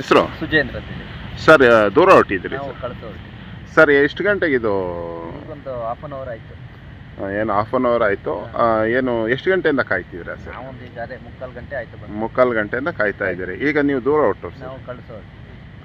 ಹೆಸರು? ಸುಜೇಂದ್ರ ಸರ್ ದೂರ ಹೊರಟಿದ್ರಿ ನಾವು ಕಳ್ಸೋರು ಸರ್ ಎಷ್ಟು ಗಂಟೆಗೆ ಇದು? ಒಂದು ಹಾಫ್ ಅನ್ ಅವರ್ ಆಯ್ತು. ಏನು ಹಾಫ್ ಆನ್ ಅವರ್ ಆಯಿತು? ಏನು ಎಷ್ಟು ಗಂಟೆಯಿಂದ ಕಾಯ್ತಿದ್ದೀರಾ ಸರ್? ನಾವೊಂದು ಈಗ ಅದೇ ಮುಕ್ಕಾಲು ಗಂಟೆ ಆಯ್ತು ಬಂದು. ಮುಕ್ಕಾಲು ಗಂಟೆಯಿಂದ ಕಾಯ್ತಾ ಇದ್ದೀರಿ. ಈಗ ನೀವು ದೂರ ಹೊರಟವ್ರು ಸರ್? ನಾವು ಕಳ್ಸೋರು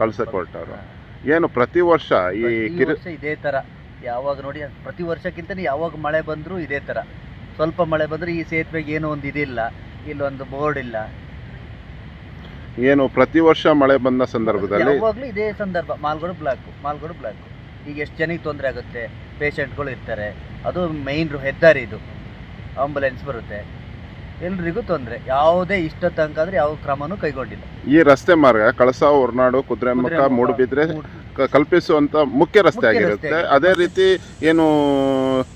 ಕಳ್ಸಕ್ಕೆ ಹೊರಟವ್ರು ಏನು ಪ್ರತಿ ವರ್ಷ ಈ ಈ ಕಿರು ವರ್ಷ ಇದೇ ಥರ ಯಾವಾಗ ನೋಡಿ ಪ್ರತಿ ವರ್ಷಕ್ಕಿಂತ ಯಾವಾಗ ಮಳೆ ಬಂದರೂ ಇದೇ ತರ. ಸ್ವಲ್ಪ ಮಳೆ ಬಂದ್ರೆ ಈ ಸೇತುವೆಗೆ ಏನೋ ಒಂದು ಇದಿಲ್ಲ ಇಲ್ಲೊಂದು ಬೋರ್ಡ್ ಇಲ್ಲ. ಏನು ಪ್ರತಿ ವರ್ಷ ಮಳೆ ಬಂದ ಸಂದರ್ಭದಲ್ಲಿ? ಯಾವಾಗಲೂ ಇದೇ ಸಂದರ್ಭ. ಮಾಲ್ಗೋಡು ಬ್ಲಾಕ್ ಮಾಲ್ಗೋಡು ಬ್ಲಾಕ್ ಈಗ ಎಷ್ಟು ಜನಕ್ಕೆ ತೊಂದರೆ ಆಗುತ್ತೆ? ಪೇಷಂಟ್ಗಳು ಇರ್ತಾರೆ. ಅದು ಮೈನ್ ಹೆದ್ದಾರಿ ಇದು. ಆಂಬುಲೆನ್ಸ್ ಬರುತ್ತೆ. ಎಲ್ರಿಗೂ ತೊಂದರೆ. ಯಾವುದೇ ಇಷ್ಟ ತನಕ ಆದ್ರೆ ಯಾವ ಕ್ರಮನೂ ಕೈಗೊಂಡಿಲ್ಲ. ಈ ರಸ್ತೆ ಮಾರ್ಗ ಕಳಸ ಹೊರನಾಡು ಕುದುರೆ ಮುಖ ಮೂಡುಬಿದ್ರೆ ಮೂಡ್- ಕ- ಕಲ್ಪಿಸುವಂತ ಮುಖ್ಯ ರಸ್ತೆ ಆಗಿರುತ್ತೆ. ಅದೇ ರೀತಿ ಏನು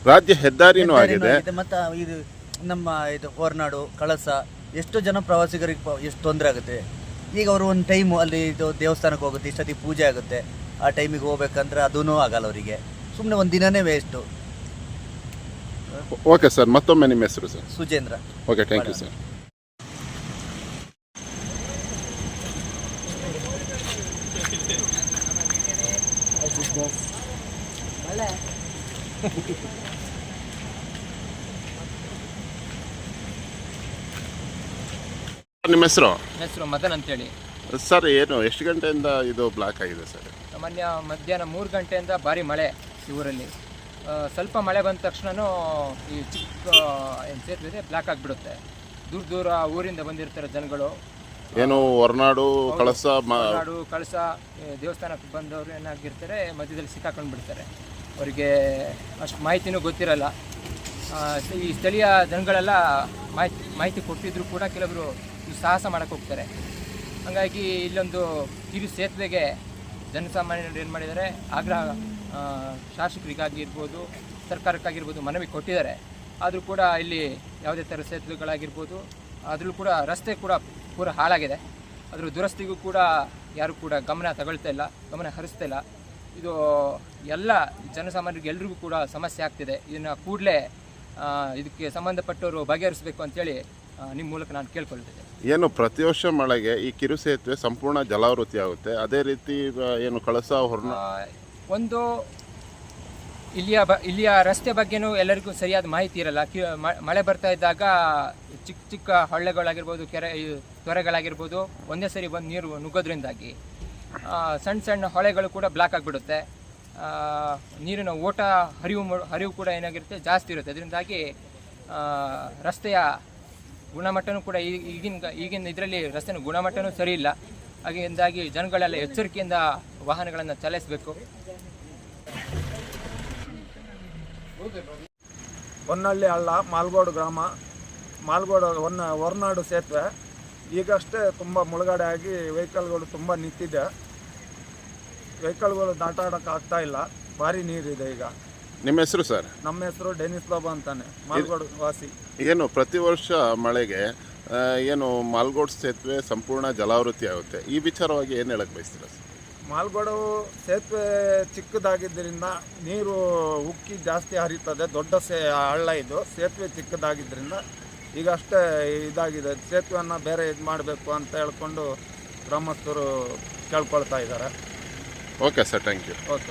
ರಾಜ್ಯ ಹೆದ್ದಾರಿನೂ ಆಗಿದೆ. ಮತ್ತ ಇದು ನಮ್ಮ ಇದು ಹೊರನಾಡು ಕಳಸ ಎಷ್ಟು ಜನ ಪ್ರವಾಸಿಗರಿಗೆ ಎಷ್ಟು ತೊಂದರೆ ಆಗುತ್ತೆ? ಈಗ ಅವರು ಒಂದು ಟೈಮು ಅಲ್ಲಿ ಇದು ದೇವಸ್ಥಾನಕ್ಕೆ ಹೋಗುತ್ತೆ ಇಷ್ಟೊತ್ತಿಗೆ ಪೂಜೆ ಆಗುತ್ತೆ. ಆ ಟೈಮಿಗೆ ಹೋಗ್ಬೇಕಂದ್ರೆ ಅದೂ ಆಗಲ್ಲ ಅವರಿಗೆ. ಸುಮ್ಮನೆ ಒಂದು ದಿನನೇ ವೇಸ್ಟು ಓಕೆ ಸರ್ ಮತ್ತೊಮ್ಮೆ ನಿಮ್ಮ ಹೆಸರು sir Sujendra. Okay thank you sir ನಿಮ್ಮ ಹೆಸರು? ಹೆಸರು ಮದನ್ ಅಂತೇಳಿ. ಸರ್ ಏನು ಎಷ್ಟು ಗಂಟೆಯಿಂದ ಇದು ಬ್ಲಾಕ್ ಆಗಿದೆ ಸರ್? ಸಾಮಾನ್ಯ ಮಧ್ಯಾಹ್ನ ಮೂರು ಗಂಟೆಯಿಂದ ಭಾರಿ ಮಳೆ ಈ ಊರಲ್ಲಿ. ಆ, ಸ್ವಲ್ಪ ಮಳೆ ಬಂದ ತಕ್ಷಣನೂ ಈ ಚಿಕ್ಕ ಏನು ಸೇತುವೆ ಬ್ಲಾಕ್ ಆಗಿಬಿಡುತ್ತೆ. ದೂರ ದೂರ ಊರಿಂದ ಬಂದಿರ್ತಾರೆ ಜನಗಳು. ಏನು ಹೊರನಾಡು ಕಳಸ ಮ ನಾಡು ಕಳಸ ಈ ದೇವಸ್ಥಾನಕ್ಕೆ ಬಂದವರು ಏನಾಗಿರ್ತಾರೆ ಮಧ್ಯದಲ್ಲಿ ಸಿಕ್ಕಾಕೊಂಡು ಬಿಡ್ತಾರೆ ಅವರಿಗೆ ಅಷ್ಟು ಮಾಹಿತಿನೂ ಗೊತ್ತಿರಲ್ಲ. ಆ, ಈ ಸ್ಥಳೀಯ ಜನಗಳೆಲ್ಲ ಮಾಹಿತಿ ಮಾಹಿತಿ ಕೊಟ್ಟಿದ್ರು ಕೂಡ ಕೆಲವರು ಸಾಹಸ ಮಾಡಕ್ಕೆ ಹೋಗ್ತಾರೆ. ಹಾಗಾಗಿ ಇಲ್ಲೊಂದು ಕಿರು ಸೇತುವೆಗೆ ಜನಸಾಮಾನ್ಯರು ಏನು ಮಾಡಿದ್ದಾರೆ, ಆಗ್ರಹ ಶಾಸಕರಿಗಾಗಿರ್ಬೋದು ಸರ್ಕಾರಕ್ಕಾಗಿರ್ಬೋದು ಮನವಿ ಕೊಟ್ಟಿದ್ದಾರೆ. ಆದರೂ ಕೂಡ ಇಲ್ಲಿ ಯಾವುದೇ ಥರ ಸೇತುವೆಗಳಾಗಿರ್ಬೋದು, ಆದರೂ ಕೂಡ ರಸ್ತೆ ಕೂಡ ಪೂರ ಹಾಳಾಗಿದೆ. ಅದರ ದುರಸ್ತಿಗೂ ಕೂಡ ಯಾರು ಕೂಡ ಗಮನ ತಗೊಳ್ತಾ ಇಲ್ಲ, ಗಮನ ಹರಿಸ್ತಾ ಇಲ್ಲ. ಇದು ಎಲ್ಲ ಜನಸಾಮಾನ್ಯರಿಗೆ ಎಲ್ರಿಗೂ ಕೂಡ ಸಮಸ್ಯೆ ಆಗ್ತಿದೆ. ಇದನ್ನು ಕೂಡಲೇ ಇದಕ್ಕೆ ಸಂಬಂಧಪಟ್ಟವರು ಬಗೆಹರಿಸಬೇಕು ಅಂತೇಳಿ ನಿಮ್ಮ ಮೂಲಕ ನಾನು ಕೇಳ್ಕೊಳ್ತಿದ್ದೆ ಏನು ಪ್ರತಿ ವರ್ಷ ಮಳೆಗೆ ಈ ಕಿರು ಸೇತುವೆ ಸಂಪೂರ್ಣ ಜಲಾವೃತಿ ಆಗುತ್ತೆ. ಅದೇ ರೀತಿ ಏನು ಕಳಸ ಹೊರನ ಒಂದು ಇಲ್ಲಿಯ ಬ ಇಲ್ಲಿಯ ರಸ್ತೆ ಬಗ್ಗೆನೂ ಎಲ್ಲರಿಗೂ ಸರಿಯಾದ ಮಾಹಿತಿ ಇರಲ್ಲ. ಕಿ ಮಳೆ ಬರ್ತಾ ಇದ್ದಾಗ ಚಿಕ್ಕ ಚಿಕ್ಕ ಹಳ್ಳೆಗಳಾಗಿರ್ಬೋದು ಕೆರೆ ತೊರೆಗಳಾಗಿರ್ಬೋದು ಒಂದೇ ಸರಿ ಬಂದು ನೀರು ನುಗ್ಗೋದ್ರಿಂದಾಗಿ ಸಣ್ಣ ಸಣ್ಣ ಹೊಳೆಗಳು ಕೂಡ ಬ್ಲಾಕ್ ಆಗಿಬಿಡುತ್ತೆ. ನೀರಿನ ಓಟ ಹರಿವು ಹರಿವು ಕೂಡ ಏನಾಗಿರುತ್ತೆ ಜಾಸ್ತಿ ಇರುತ್ತೆ. ಅದರಿಂದಾಗಿ ರಸ್ತೆಯ ಗುಣಮಟ್ಟನೂ ಕೂಡ ಈಗಿನ ಈಗಿನ ಇದರಲ್ಲಿ ರಸ್ತೆನ ಗುಣಮಟ್ಟನೂ ಸರಿ ಇಲ್ಲ. ಹಾಗೆಯಿಂದಾಗಿ ಜನಗಳೆಲ್ಲ ಎಚ್ಚರಿಕೆಯಿಂದ ವಾಹನಗಳನ್ನು ಚಲಾಯಿಸಬೇಕು. ಹೊನ್ನಳ್ಳಿ ಹಳ್ಳ, ಮಾಲ್ಗೋಡು ಗ್ರಾಮ, ಮಾಲ್ಗೋಡು ಹೊನ್ನ ಹೊರನಾಡು ಸೇತುವೆ. ಈಗಷ್ಟೇ ತುಂಬ ಮುಳುಗಡೆ ಆಗಿ ವೆಹಿಕಲ್ಗಳು ತುಂಬ ನಿಂತಿದೆ. ವೆಹಿಕಲ್ಗಳು ದಾಟಾಡೋಕ್ಕಾಗ್ತಾ ಇಲ್ಲ. ಭಾರಿ ನೀರಿದೆ ಈಗ. ನಿಮ್ಮ ಹೆಸರು ಸರ್? ನಮ್ಮ ಹೆಸರು ಡೆನಿಸ್ ಬಾಬಾ ಅಂತಾನೆ ಮಾಲ್ಗೋಡು ವಾಸಿ. ಏನು ಪ್ರತಿ ವರ್ಷ ಮಳೆಗೆ ಆ, ಏನು ಮಾಲ್ಗೋಡ್ ಸೇತುವೆ ಸಂಪೂರ್ಣ ಜಲಾವೃತಿ ಆಗುತ್ತೆ. ಈ ವಿಚಾರವಾಗಿ ಏನು ಹೇಳಕ್ ಬಯಸ್ತೀರಾ ಸರ್? ಮಾಲ್ಗೋಡು ಸೇತುವೆ ಚಿಕ್ಕದಾಗಿದ್ದರಿಂದ ನೀರು ಉಕ್ಕಿ ಜಾಸ್ತಿ ಹರಿತದೆ ದೊಡ್ಡ ಸೇ ಹಳ್ಳ ಇದು. ಸೇತುವೆ ಚಿಕ್ಕದಾಗಿದ್ದರಿಂದ ಈಗ ಅಷ್ಟೇ ಇದಾಗಿದೆ. ಸೇತುವೆಯನ್ನು ಬೇರೆ ಇದು ಮಾಡಬೇಕು ಅಂತ ಹೇಳ್ಕೊಂಡು ಗ್ರಾಮಸ್ಥರು ಕೇಳ್ಕೊಳ್ತಾ ಇದ್ದಾರೆ. Okay sir thank you okay